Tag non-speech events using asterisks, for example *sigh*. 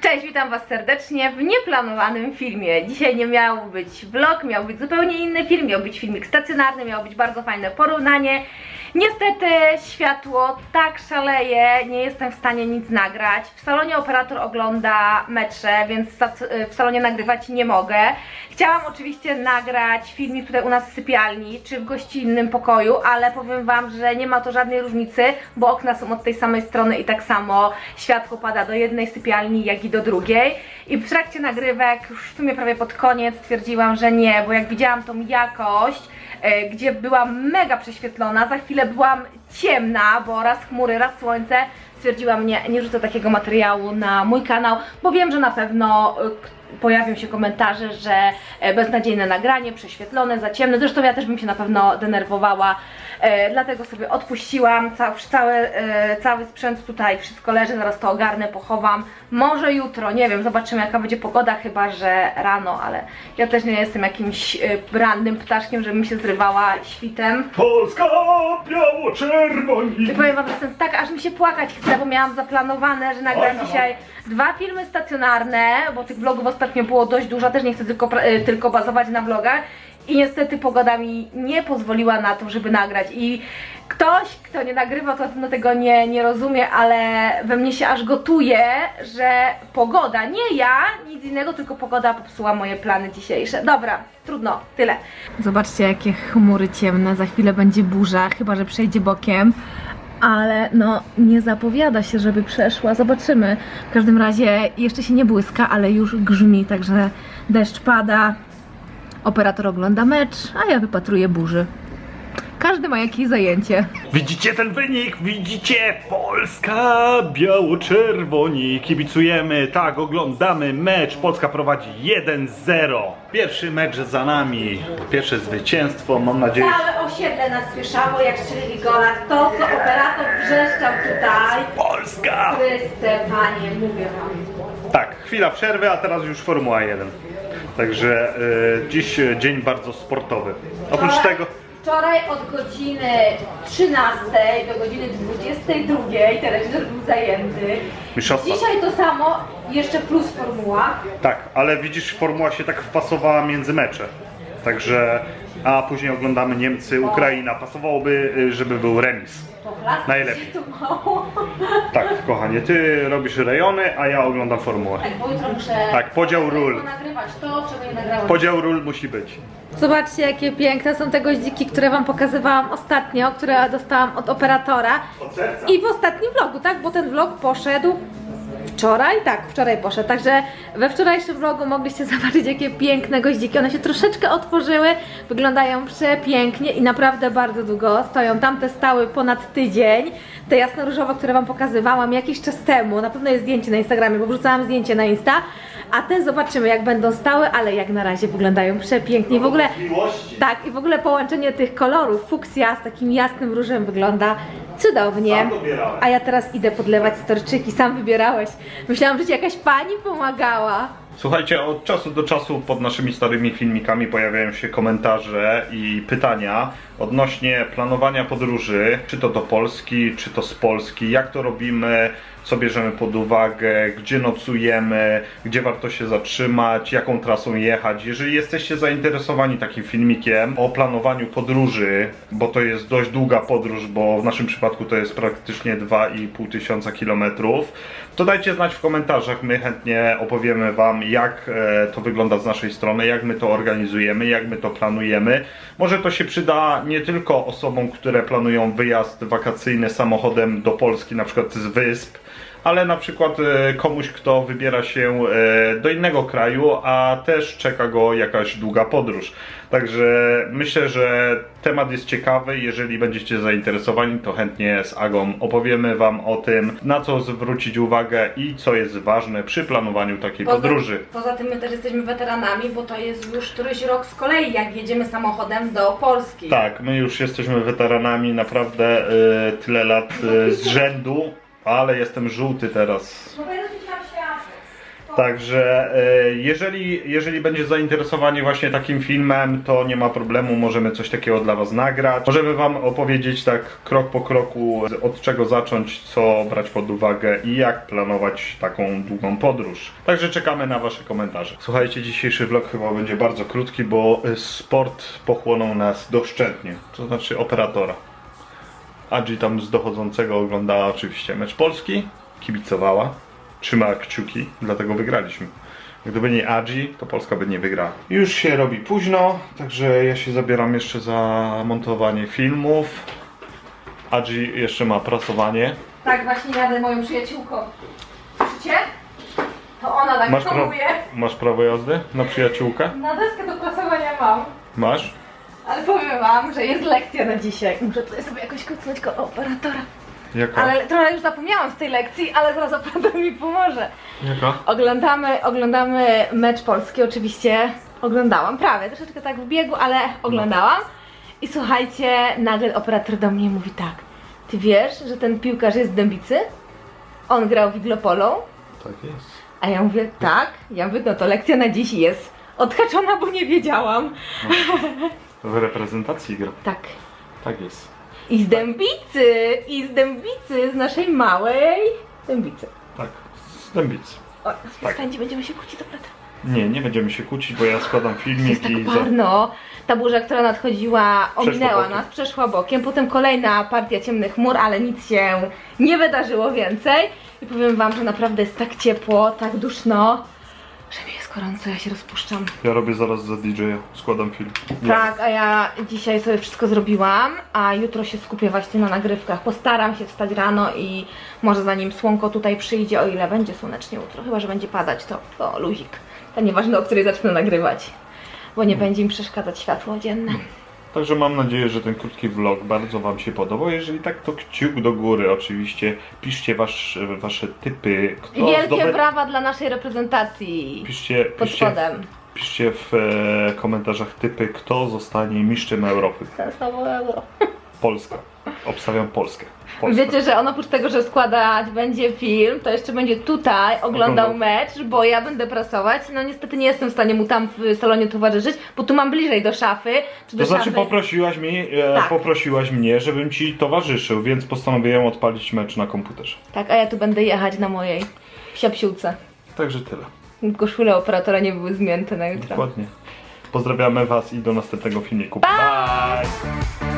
Cześć, witam Was serdecznie w nieplanowanym filmie. Dzisiaj nie miał być vlog, miał być zupełnie inny film, miał być filmik stacjonarny, miało być bardzo fajne porównanie. Niestety światło tak szaleje, nie jestem w stanie nic nagrać. W salonie operator ogląda mecze, więc stac- w salonie nagrywać nie mogę. Chciałam oczywiście nagrać filmik tutaj u nas w sypialni, czy w gościnnym pokoju, ale powiem Wam, że nie ma to żadnej różnicy, bo okna są od tej samej strony i tak samo światło pada do jednej sypialni, jak i do drugiej. I w trakcie nagrywek, już w sumie prawie pod koniec, stwierdziłam, że nie, bo jak widziałam tą jakość, e, gdzie byłam mega prześwietlona, za chwilę byłam ciemna, bo raz chmury, raz słońce, stwierdziłam, nie, nie rzucę takiego materiału na mój kanał, bo wiem, że na pewno k- pojawią się komentarze, że e, beznadziejne nagranie, prześwietlone, za ciemne, zresztą ja też bym się na pewno denerwowała, e, dlatego sobie odpuściłam, Ca cały, e, cały sprzęt tutaj, wszystko leży, zaraz to ogarnę, pochowam, może jutro, nie wiem, zobaczymy jaka będzie pogoda, chyba, że rano, ale ja też nie jestem jakimś rannym ptaszkiem, żebym się zrywała świtem. Polska biało-czerwoni. I powiem wam, że jestem tak, aż mi się płakać chce, bo miałam zaplanowane, że nagram Oj, dzisiaj dwa filmy stacjonarne, bo tych vlogów ostatnio było dość dużo, też nie chcę tylko, y, tylko bazować na vlogach. I niestety pogoda mi nie pozwoliła na to, żeby nagrać. I ktoś, kto nie nagrywa, to pewno tego nie, nie rozumie, ale we mnie się aż gotuje, że pogoda, nie ja, nic innego, tylko pogoda popsuła moje plany dzisiejsze. Dobra, trudno, tyle. Zobaczcie, jakie chmury ciemne, za chwilę będzie burza, chyba że przejdzie bokiem ale no nie zapowiada się, żeby przeszła. Zobaczymy. W każdym razie jeszcze się nie błyska, ale już grzmi, także deszcz pada. Operator ogląda mecz, a ja wypatruję burzy. Każdy ma jakieś zajęcie. Widzicie ten wynik? Widzicie? Polska biało-czerwoni. Kibicujemy, tak, oglądamy mecz. Polska prowadzi 1-0. Pierwszy mecz za nami. Pierwsze zwycięstwo, mam nadzieję. Całe osiedle nas słyszało, jak strzelili gola. To, co operator wrzeszczał tutaj. Polska! Chryste, panie, mówię wam. Tak, chwila przerwy, a teraz już Formuła 1. Także y, dziś y, dzień bardzo sportowy. Oprócz tego, Wczoraj od godziny 13 do godziny 22 telewizor był zajęty. Mistrzostwa. Dzisiaj to samo, jeszcze plus formuła. tak, ale widzisz, Formuła się tak wpasowała między mecze. Także, a później oglądamy Niemcy, Ukraina. Pasowałoby, y, żeby był remis. Najlepiej. mało. Tak, kochanie, ty robisz rejony, a ja oglądam formułę. Tak, bo jutro muszę Tak, podział ról. nagrywać to, czego nie nagrałem. Podział ról musi być. Zobaczcie, jakie piękne są te goździki, które Wam pokazywałam ostatnio, które dostałam od operatora. Od serca. I w ostatnim vlogu, tak? Bo ten vlog poszedł wczoraj? Tak, wczoraj poszedł. Także we wczorajszym vlogu mogliście *laughs* zobaczyć, jakie piękne goździki. One się troszeczkę otworzyły, wyglądają przepięknie i naprawdę bardzo długo stoją. Tamte stały ponad tydzień. Te jasno-różowe, które Wam pokazywałam jakiś czas temu. Na pewno jest zdjęcie na Instagramie, bo wrzucałam zdjęcie na Insta. A te zobaczymy, jak będą stały, ale jak na razie wyglądają przepięknie. I w ogóle tak, i w ogóle połączenie tych kolorów, fuksja z takim jasnym różem wygląda cudownie. A ja teraz idę podlewać storczyki, sam wybierałeś. Myślałam, że ci jakaś pani pomagała. Słuchajcie, od czasu do czasu pod naszymi starymi filmikami pojawiają się komentarze i pytania odnośnie planowania podróży, czy to do Polski, czy to z Polski, jak to robimy, co bierzemy pod uwagę, gdzie nocujemy, gdzie warto się zatrzymać, jaką trasą jechać. Jeżeli jesteście zainteresowani takim filmikiem o planowaniu podróży, bo to jest dość długa podróż, bo w naszym przypadku to jest praktycznie 2,5 tysiąca kilometrów, to dajcie znać w komentarzach. My chętnie opowiemy Wam, jak e, to wygląda z naszej strony, jak my to organizujemy, jak my to planujemy. Może to się przyda nie tylko osobom, które planują wyjazd wakacyjny samochodem do Polski, na przykład z wysp, ale na przykład e, komuś, kto wybiera się e, do innego kraju, a też czeka go jakaś długa podróż. Także myślę, że temat jest ciekawy. Jeżeli będziecie zainteresowani, to chętnie z Agą opowiemy Wam o tym, na co zwrócić uwagę i co jest ważne przy planowaniu takiej podróży. poza tym my też jesteśmy weteranami, bo to jest już któryś rok z kolei, jak jedziemy samochodem do Polski. Tak, my już jesteśmy weteranami, naprawdę e, tyle lat e, z rzędu, ale jestem żółty teraz. Także e, jeżeli, jeżeli będzie zainteresowanie właśnie takim filmem, to nie ma problemu, możemy coś takiego dla Was nagrać. Możemy Wam opowiedzieć tak krok po kroku, od czego zacząć, co brać pod uwagę i jak planować taką długą podróż. Także czekamy na Wasze komentarze. Słuchajcie, dzisiejszy vlog chyba będzie bardzo krótki, bo e, sport pochłonął nas doszczętnie, to znaczy operatora. Adzi tam z dochodzącego oglądała oczywiście mecz Polski, kibicowała, trzymała kciuki, dlatego wygraliśmy. Gdyby nie Adzi, to Polska by nie wygrała. Już się robi późno, także ja się zabieram jeszcze za montowanie filmów. Adzi jeszcze ma prasowanie. Tak, właśnie jadę moją przyjaciółką. Słyszycie? To ona tak Masz, pra- masz prawo jazdy na przyjaciółkę? Na deskę do prasowania mam. Masz? Ale powiem wam, że jest lekcja na dzisiaj. Muszę tutaj sobie jakoś kucnąć koło operatora. Jaka? Ale trochę już zapomniałam z tej lekcji, ale zaraz operator mi pomoże. Jaka? Oglądamy, oglądamy mecz Polski, oczywiście oglądałam, prawie, troszeczkę tak w biegu, ale oglądałam. I słuchajcie, nagle operator do mnie mówi tak, ty wiesz, że ten piłkarz jest z Dębicy? On grał w Iglopolą? Tak jest. A ja mówię, tak. Ja mówię, no to lekcja na dziś jest odhaczona, bo nie wiedziałam. *laughs* W reprezentacji gra. Tak. Tak jest. I z Dębicy, i z Dębicy, z naszej małej Dębicy. Tak. Z Dębicy. O, tak. będziemy się kłócić, dobra. Nie, nie będziemy się kłócić, bo ja składam Jest filmik tak i... za- parno. Ta burza, która nadchodziła, ominęła bokiem. nas, przeszła bokiem. Potem kolejna partia ciemnych chmur, ale nic się nie wydarzyło więcej. I powiem wam, że naprawdę jest tak ciepło, tak duszno, jest gorąco, ja się rozpuszczam. Ja robię zaraz za DJ-a, składam film. Tak, a ja dzisiaj sobie wszystko zrobiłam, a jutro się skupię właśnie na nagrywkach. Postaram się wstać rano i może zanim słonko tutaj przyjdzie, o ile będzie słonecznie jutro, chyba że będzie padać, to, to luzik. To nieważne, o której zacznę nagrywać, bo nie będzie im przeszkadzać światło dzienne. Także mam nadzieję, że ten krótki vlog bardzo Wam się podobał. Jeżeli tak, to kciuk do góry oczywiście. Piszcie wasz, wasze typy. Kto wielkie brawa dla naszej reprezentacji Piszcie, pod piszcie, spodem. piszcie w e, komentarzach typy, kto zostanie mistrzem Europy. euro. Polska. Obstawiam Polskę. Polskę. Wiecie, że on oprócz tego, że składać będzie film, to jeszcze będzie tutaj oglądał Oglądał. mecz, bo ja będę prasować. No niestety nie jestem w stanie mu tam w salonie towarzyszyć, bo tu mam bliżej do szafy. Czy do To znaczy szafy. poprosiłaś, mi, e, Tak. poprosiłaś mnie, żebym Ci towarzyszył, więc postanowiłem odpalić mecz na komputerze. Tak, a ja tu będę jechać na mojej psiapsiłce. Także tyle. Koszule operatora nie były zmięte na jutro. Dokładnie. Pozdrawiamy Was i do następnego filmiku. Bye.